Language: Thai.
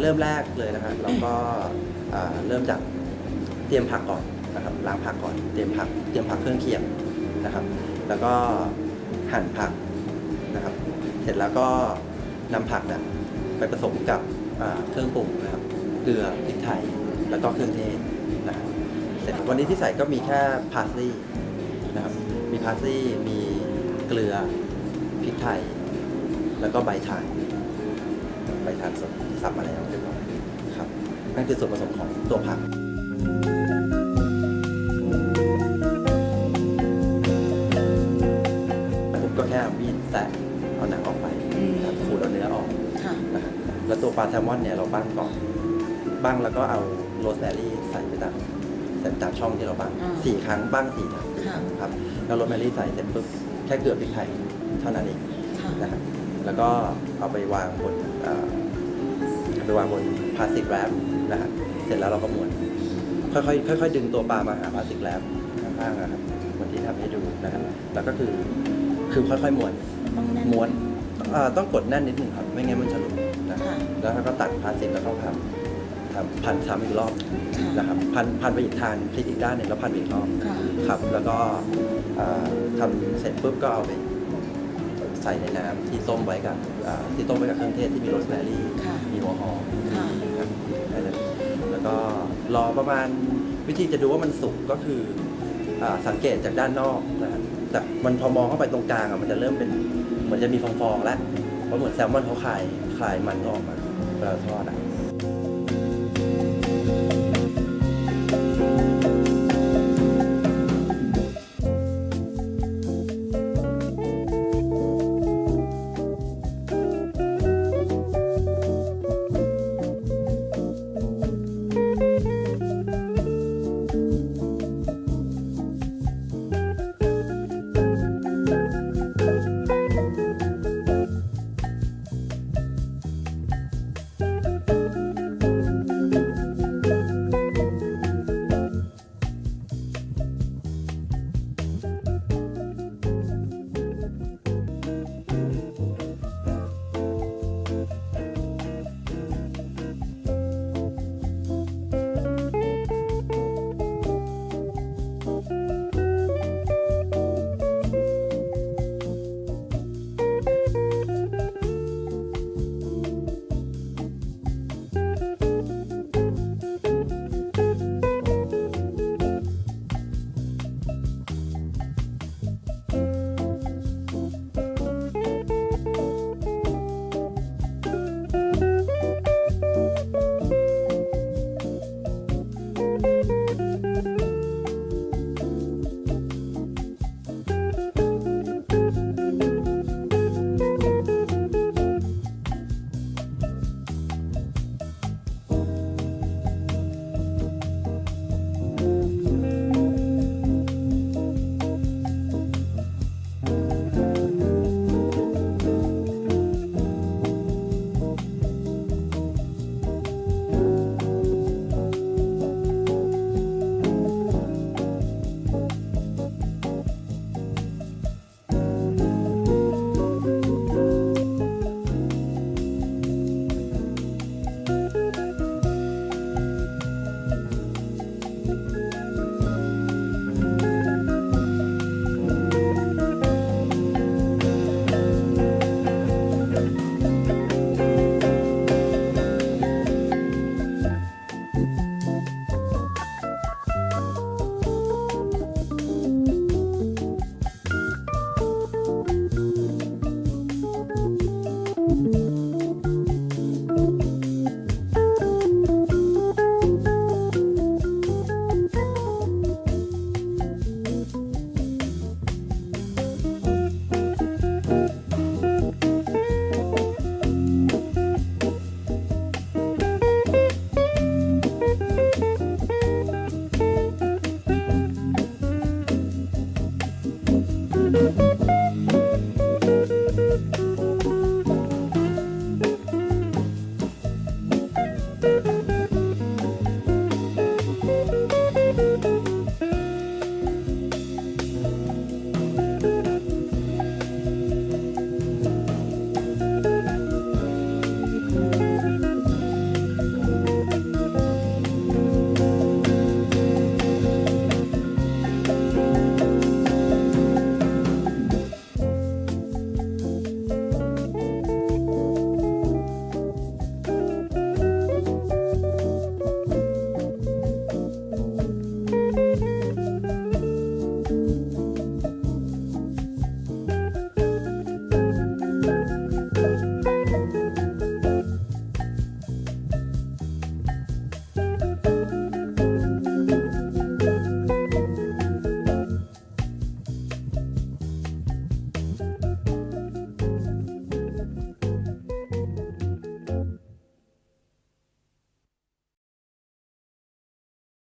เริ่มแรกเลยนะฮะเราก็เริ่มจากเตรียมผักก่อนนะครับล้างผักก่อนเตรียมผักเตรียมผักเครื่องเคียงนะครับ แล้วก็หั่นผักนะครับ เสร็จแล้วก็นำผักนะไปผสมกับเครื่องปรุงนะครับเกลือพริกไทยแล้วก็เครื่องเทศนะครับเสร็จวันนี้ที่ใส่ก็มีแค่พาสลีย์นะครับมีพาสลีย์มีเกลือพริกไทย แล้วก็ใบชา ยใบชาสดที่สับมาแล้วเรียบร้อยครับนั่นคือส่วนผสมของตัวผักผมก็แค่เอามีดแตะเอาหนังออกไปนะครับขูดเอาเนื้อออกค่ะนะครับแล้วตัวปลาแซลมอนเนี่ยเราบ้างก่อนบ้างแล้วก็เอาโรสแมรี่ใส่ไปตามใส่ไปตามช่องที่เราบ้างอ่าสี่ครั้งบ้างสี่ครั้งค่ะครับแล้วโรสแมรี่ใส่เสร็จปุ๊บแค่เกลือพริกไทยเท่านั้นเองค่ะนะครับ แล้วก็เอาไปวางบนเอ่อเอาไปวางบนพลาสติกแรปนะฮะเสร็จแล้วเราก็ม้วนค่อยๆค่อยๆดึงตัวปลามาหาพลาสติกแรปข้างๆนะครับเหมือนที่ทำให้ดูนะครับแล้วก็คือคือค่อยๆม้วนต้องแน่นม้วนเอ่อต้องกดแน่นนิดหนึ่งครับ ไม่งั้นมันจะหลุดนะค่ะแล้วเราก็ตัดพลาสติกแล้วก็พันทำพันซ้ำอีกรอบค่ะนะครับพันพันไปอีกทางพลิกอีกด้านหนึ่งแล้วพันไปอีกรอบค่ะครับ แล้วก็เอ่อทำเสร็จปุ๊บก็เอาไป ใส่ในน้ำที่ต้มไว้กับเอ่อที่ต้มไว้กับเครื่องเทศที่มีโรสแมรี่ค่ะมีหัวหอมค่ะ ครับได้เลยแล้วก็รอประมาณวิธีจะดูว่ามันสุกก็คืออ่าสังเกตจากด้านนอกนะครับแต่มันพอมองเข้าไปตรงกลางอะมันจะเริ่มเป็นเหมือนจะมีฟองๆแล้วเพราะเหมือนแซลมอนเขาคลายคลายมันออกมาเวลาทอดอะ